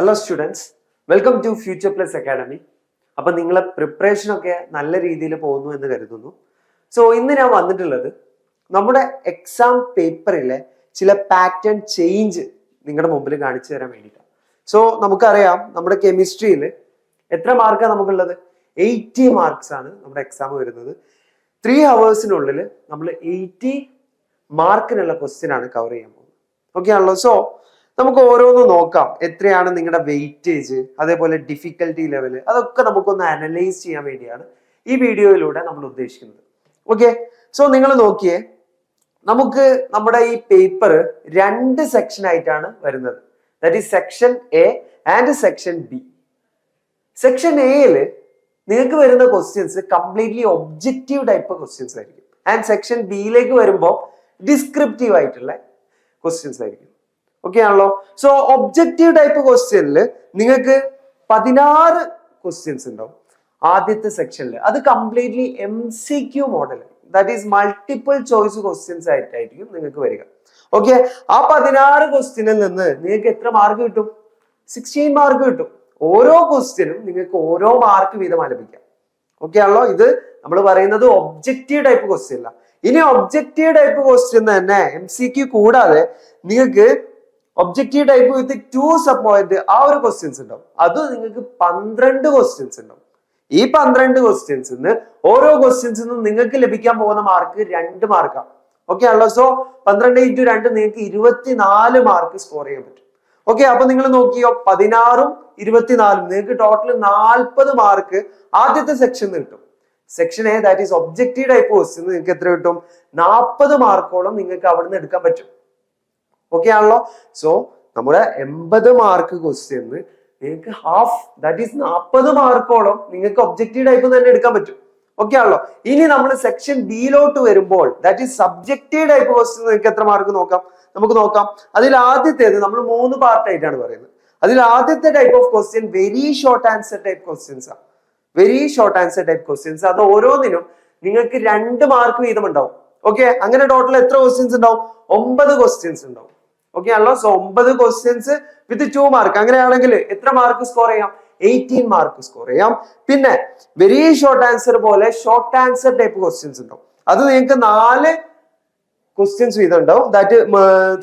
Hello students welcome to future plus academy അപ്പം നിങ്ങളെ preparation ഒക്കെ നല്ല രീതിയിൽ പോകുന്നു എന്ന് കരുതുന്നു. സോ ഇന്ന് ഞാൻ വന്നിട്ടുള്ളത് നമ്മുടെ എക്സാം പേപ്പറിലെ ചില പാറ്റേൺ ചേഞ്ച് നിങ്ങളുടെ മുമ്പിൽ കാണിച്ചു തരാൻ വേണ്ടിയിട്ടാണ്. സോ നമുക്കറിയാം നമ്മുടെ കെമിസ്ട്രിയിൽ എത്ര മാർക്കാണ് നമുക്കുള്ളത്? എയ്റ്റി മാർക്സ് ആണ് നമ്മുടെ എക്സാം വരുന്നത്. ത്രീ ഹവേഴ്സിനുള്ളിൽ നമ്മൾ എയ്റ്റി മാർക്കിനുള്ള ക്വസ്റ്റ്യൻ ആണ് കവർ ചെയ്യാൻ പോകുന്നത്. ഓക്കെ ആണല്ലോ? സോ നമുക്ക് ഓരോന്നും നോക്കാം. എത്രയാണ് നിങ്ങളുടെ വെയിറ്റേജ് അതേപോലെ ഡിഫിക്കൽട്ടി ലെവൽ അതൊക്കെ നമുക്കൊന്ന് അനലൈസ് ചെയ്യാൻ വേണ്ടിയാണ് ഈ വീഡിയോയിലൂടെ നമ്മൾ ഉദ്ദേശിക്കുന്നത്. ഓക്കെ സോ നിങ്ങൾ നോക്കിയേ നമുക്ക് നമ്മുടെ ഈ പേപ്പർ രണ്ട് സെക്ഷൻ ആയിട്ടാണ് വരുന്നത്. That is section A and section B section എയിൽ നിങ്ങൾക്ക് വരുന്ന questions completely objective type questions ആയിരിക്കും. ആൻഡ് സെക്ഷൻ ബിയിലേക്ക് വരുമ്പോൾ ഡിസ്ക്രിപ്റ്റീവ് ആയിട്ടുള്ള ക്വസ്റ്റ്യൻസ് ആയിരിക്കും. ഓക്കെ ആണല്ലോ? സോ ഒബ്ജക്റ്റീവ് ടൈപ്പ് ക്വസ്റ്റ്യനിൽ നിങ്ങൾക്ക് പതിനാറ് ക്വസ്റ്റ്യൻസ് ഉണ്ടാവും. ആദ്യത്തെ സെക്ഷനിൽ അത് completely M C Q model that is multiple choice questions ആയിട്ടായിരിക്കും നിങ്ങൾക്ക് വരിക. ഓക്കെ ആ പതിനാറ് ക്വസ്റ്റ്യനിൽ നിന്ന് നിങ്ങൾക്ക് എത്ര മാർക്ക് കിട്ടും? സിക്സ്റ്റീൻ മാർക്ക് കിട്ടും. ഓരോ ക്വസ്റ്റ്യനും നിങ്ങൾക്ക് ഓരോ മാർക്ക് വീതം ആലപിക്കാം. ഓക്കെ ആണല്ലോ? ഇത് നമ്മൾ പറയുന്നത് ഒബ്ജക്റ്റീവ് ടൈപ്പ് ക്വസ്റ്റ്യൻ അല്ല ഇനി ഒബ്ജക്റ്റീവ് ടൈപ്പ് ക്വസ്റ്റ്യൻ തന്നെ എം സി ക്യു കൂടാതെ നിങ്ങൾക്ക് objective type with two sub point ആ ഒരു ക്വസ്റ്റ്യൻസ് ഉണ്ടാവും അത് നിങ്ങൾക്ക് പന്ത്രണ്ട് ക്വസ്റ്റ്യൻസ് ഉണ്ടാവും ഈ പന്ത്രണ്ട് ക്വസ്റ്റ്യൻസ് ഓരോ ക്വസ്റ്റ്യൻസിൽ നിന്നും നിങ്ങൾക്ക് ലഭിക്കാൻ പോകുന്ന മാർക്ക് രണ്ട് മാർക്കാണ് ഓക്കെ ആണല്ലോ സോ പന്ത്രണ്ട് ഇന്റു രണ്ട് നിങ്ങൾക്ക് ഇരുപത്തിനാല് മാർക്ക് സ്കോർ ചെയ്യാൻ പറ്റും ഓക്കെ അപ്പൊ നിങ്ങൾ നോക്കിയോ പതിനാറും ഇരുപത്തിനാലും നിങ്ങൾക്ക് ടോട്ടൽ നാൽപ്പത് മാർക്ക് ആദ്യത്തെ സെക്ഷൻ കിട്ടും section A that is objective type question നിങ്ങൾക്ക് എത്ര കിട്ടും നാൽപ്പത് മാർക്കോളം നിങ്ങൾക്ക് അവിടെ നിന്ന് എടുക്കാൻ പറ്റും ഓക്കെ ആണല്ലോ? സോ നമ്മുടെ എൺപത് മാർക്ക് ക്വസ്റ്റ്യന് നിങ്ങൾക്ക് ഹാഫ് ദാറ്റ് ഈസ് നാൽപ്പത് മാർക്കോളം നിങ്ങൾക്ക് ഒബ്ജക്റ്റീവ് ടൈപ്പ് തന്നെ എടുക്കാൻ പറ്റും. ഓക്കെ ആണല്ലോ? ഇനി നമ്മൾ സെക്ഷൻ ബിയിലോട്ട് വരുമ്പോൾ that is subjective type question നിങ്ങൾക്ക് എത്ര മാർക്ക് നോക്കാം? നമുക്ക് നോക്കാം. അതിൽ ആദ്യത്തേത് നമ്മൾ മൂന്ന് പാർട്ട് ആയിട്ടാണ് പറയുന്നത്. അതിൽ ആദ്യത്തെ type of question very short answer type questions ആണ് very short answer type questions അത് ഓരോന്നിനും നിങ്ങൾക്ക് രണ്ട് മാർക്ക് വീതം ഉണ്ടാവും. ഓക്കെ അങ്ങനെ ടോട്ടൽ എത്ര ക്വസ്റ്റ്യൻസ് ഉണ്ടാവും? ഒമ്പത് ക്വസ്റ്റ്യൻസ് ഉണ്ടാവും. ഓക്കെ ആണല്ലോ സോ ഒമ്പത് ക്വസ്റ്റ്യൻസ് വിത്ത് ടു മാർക്ക് അങ്ങനെയാണെങ്കിൽ എത്ര മാർക്ക് സ്കോർ ചെയ്യാം? എയ്റ്റീൻ മാർക്ക് സ്കോർ ചെയ്യാം. പിന്നെ വെരി ഷോർട്ട് ആൻസർ പോലെ ഷോർട്ട് ആൻസർ ടൈപ്പ് ക്വസ്റ്റ്യൻസ് ഉണ്ടാവും. അത് നിങ്ങൾക്ക് നാല് ക്വസ്റ്റ്യൻസ് വീതം ഉണ്ടാവും ദാറ്റ്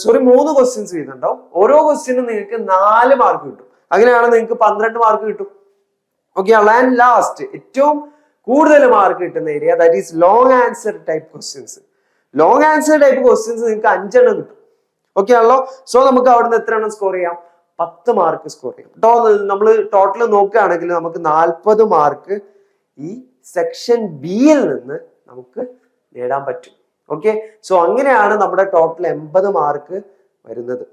സോറി മൂന്ന് ക്വസ്റ്റ്യൻസ് വീതം ഉണ്ടാവും ഓരോ ക്വസ്റ്റ്യനും നിങ്ങൾക്ക് നാല് മാർക്ക് കിട്ടും. അങ്ങനെയാണ് നിങ്ങൾക്ക് പന്ത്രണ്ട് മാർക്ക് കിട്ടും. ഓക്കെ ആൻഡ് ലാസ്റ്റ് ഏറ്റവും കൂടുതൽ മാർക്ക് കിട്ടുന്ന area that is long answer type questions long answer type questions നിങ്ങൾക്ക് അഞ്ചെണ്ണം കിട്ടും. ഓക്കെ ആണല്ലോ? സോ നമുക്ക് അവിടുന്ന് എത്ര എണ്ണം സ്കോർ ചെയ്യാം? പത്ത് മാർക്ക് സ്കോർ ചെയ്യാം. കേട്ടോ നമ്മൾ ടോട്ടൽ നോക്കുകയാണെങ്കിൽ നമുക്ക് നാൽപ്പത് മാർക്ക് ഈ സെക്ഷൻ ബിയിൽ നിന്ന് നമുക്ക് നേടാൻ പറ്റും. ഓക്കെ സോ അങ്ങനെയാണ് നമ്മുടെ ടോട്ടൽ എൺപത് മാർക്ക് വരുന്നത്.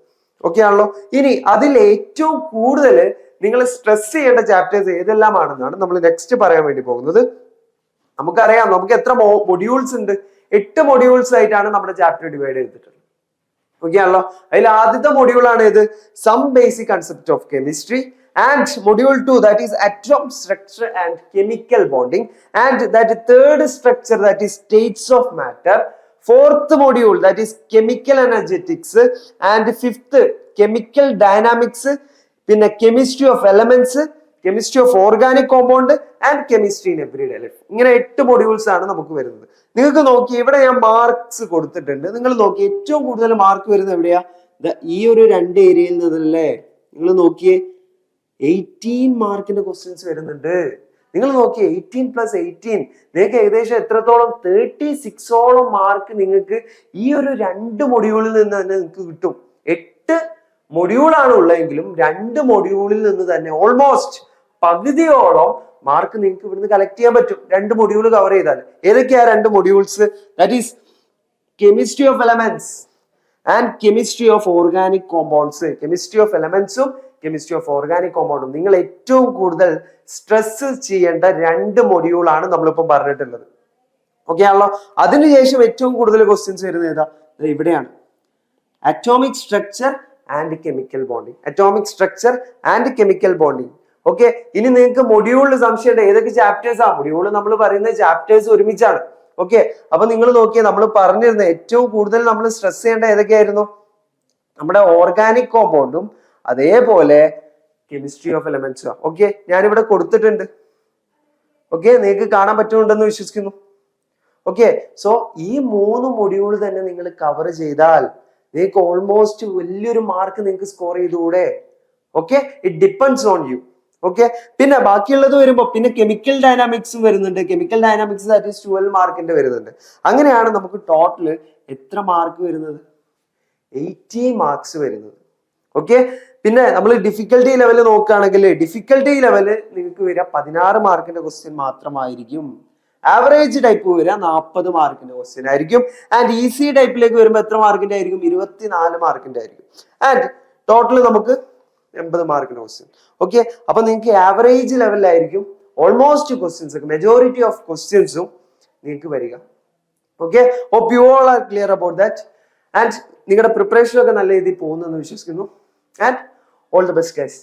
ഓക്കെ ആണല്ലോ? ഇനി അതിൽ ഏറ്റവും കൂടുതൽ നിങ്ങൾ സ്ട്രെസ് ചെയ്യേണ്ട ചാപ്റ്റേഴ്സ് ഏതെല്ലാമാണെന്നാണ് നമ്മൾ നെക്സ്റ്റ് പറയാൻ വേണ്ടി പോകുന്നത്. നമുക്കറിയാം നമുക്ക് എത്ര മൊഡ്യൂൾസ് ഉണ്ട്? എട്ട് മൊഡ്യൂൾസ് ആയിട്ടാണ് നമ്മുടെ ചാപ്റ്റർ ഡിവൈഡ് ചെയ്തിട്ടുള്ളത്. ഓക്കെ ആണല്ലോ അതിൽ ആദ്യത്തെ മൊഡ്യൂൾ ആണ് ഇത് some basic concept of chemistry and module two that is atom structure and chemical bonding and that third structure that is states of matter fourth module that is chemical energetics and fifth chemical dynamics പിന്നെ chemistry of elements chemistry of organic compound and chemistry in everyday life ഇങ്ങനെ എട്ട് modules ആണ് നമുക്ക് വരുന്നത്. നിങ്ങൾക്ക് നോക്കി ഇവിടെ ഞാൻ മാർക്സ് കൊടുത്തിട്ടുണ്ട്. നിങ്ങൾ നോക്കി ഏറ്റവും കൂടുതൽ മാർക്ക് വരുന്നത് എവിടെയാ? ഈ ഒരു രണ്ട് ഏരിയയിൽ നിന്നല്ലേ. നിങ്ങൾ നോക്കിയേ എയ്റ്റീൻ മാർക്കിന്റെ ക്വസ്റ്റ്യൻസ് വരുന്നുണ്ട്. നിങ്ങൾ നോക്കി എയ്റ്റീൻ പ്ലസ് എയ്റ്റീൻ നിങ്ങൾക്ക് ഏകദേശം എത്രത്തോളം തേർട്ടി സിക്സോളം മാർക്ക് നിങ്ങൾക്ക് ഈ ഒരു രണ്ട് മൊഡ്യൂളിൽ നിന്ന് തന്നെ നിങ്ങൾക്ക് കിട്ടും. എട്ട് മൊഡ്യൂളാണ് ഉള്ളതെങ്കിലും രണ്ട് മൊഡ്യൂളിൽ നിന്ന് തന്നെ ഓൾമോസ്റ്റ് പകുതിയോളം മാർക്ക് നിങ്ങൾക്ക് ഇവിടുന്ന് കളക്ട് ചെയ്യാൻ പറ്റും. രണ്ട് മൊഡ്യൂൾ കവർ ചെയ്താൽ. ഏതൊക്കെയാ രണ്ട് modules that is chemistry of elements and chemistry of organic compounds chemistry of എലമെന്റ്സും chemistry of organic കോമ്പൗണ്ടും നിങ്ങൾ ഏറ്റവും കൂടുതൽ സ്ട്രെസ് ചെയ്യേണ്ട രണ്ട് മൊഡ്യൂളാണ് നമ്മളിപ്പം പറഞ്ഞിട്ടുള്ളത്. ഓക്കെ ആണല്ലോ? അതിനുശേഷം ഏറ്റവും കൂടുതൽ ക്വസ്റ്റ്യൻസ് വരുന്നത് ഏതാ? ഇവിടെയാണ്. Atomic structure and chemical bonding atomic structure and chemical bonding okay ഇനി നിങ്ങൾക്ക് മൊഡ്യൂളിൽ സംശയമുണ്ട്. ഏതൊക്കെ ചാപ്റ്റേഴ്സ് ആ? മൊഡ്യൂൾ നമ്മൾ പറയുന്ന ചാപ്റ്റേഴ്സ് ഒരുമിച്ചാണ്. ഓക്കെ അപ്പൊ നിങ്ങൾ നോക്കിയാൽ നമ്മൾ പറഞ്ഞിരുന്ന ഏറ്റവും കൂടുതൽ നമ്മൾ സ്ട്രെസ് ചെയ്യേണ്ട ഏതൊക്കെയായിരുന്നു? നമ്മുടെ ഓർഗാനിക് കോമ്പൗണ്ടും അതേപോലെ കെമിസ്ട്രി ഓഫ് എലമെന്റ്സ് ഓക്കെ ഞാനിവിടെ കൊടുത്തിട്ടുണ്ട്. ഓക്കെ നിങ്ങൾക്ക് കാണാൻ പറ്റുന്നുണ്ടെന്ന് വിശ്വസിക്കുന്നു. ഓക്കെ സോ ഈ മൂന്ന് മൊഡ്യൂൾ തന്നെ നിങ്ങൾ കവർ ചെയ്താൽ നിങ്ങൾക്ക് ഓൾമോസ്റ്റ് വലിയൊരു മാർക്ക് നിങ്ങൾക്ക് score ചെയ്തുകൂടെ? Okay it depends on you okay പിന്നെ ബാക്കിയുള്ളത് വരുമ്പോൾ പിന്നെ കെമിക്കൽ ഡൈനാമിക്സും വരുന്നുണ്ട്. Chemical dynamics that is twelve മാർക്കിന്റെ വരുന്നുണ്ട്. അങ്ങനെയാണ് നമുക്ക് ടോട്ടൽ എത്ര മാർക്ക് വരുന്നത്? എയ്റ്റി മാർക്സ് വരുന്നത്. ഓക്കെ പിന്നെ നമ്മൾ ഡിഫിക്കൽട്ടി ലെവൽ നോക്കുകയാണെങ്കിൽ ഡിഫിക്കൽട്ടി ലെവൽ നിങ്ങൾക്ക് വരിക പതിനാറ് മാർക്കിന്റെ ക്വസ്റ്റ്യൻ മാത്രമായിരിക്കും. ആവറേജ് ടൈപ്പ് വരിക നാൽപ്പത് മാർക്കിന്റെ ക്വസ്റ്റ്യൻ ആയിരിക്കും. ആൻഡ് ഈസി ടൈപ്പിലേക്ക് വരുമ്പോൾ എത്ര മാർക്കിന്റെ ആയിരിക്കും? ഇരുപത്തിനാല് മാർക്കിന്റെ ആയിരിക്കും. ആൻഡ് ടോട്ടൽ നമുക്ക് എൺപത് മാർക്കിന് ക്വസ്റ്റ്യൻ ഓക്കെ അപ്പൊ നിങ്ങൾക്ക് ആവറേജ് ലെവലിലായിരിക്കും ഓൾമോസ്റ്റ് ക്വസ്റ്റ്യൻസ് മെജോറിറ്റി ഓഫ് ക്വസ്റ്റ്യൻസും നിങ്ങൾക്ക് വരിക. Okay hope you all are clear about that and നിങ്ങളുടെ പ്രിപ്പറേഷനൊക്കെ നല്ല രീതിയിൽ പോകുന്നെന്ന് വിശ്വസിക്കുന്നു. And all the best guys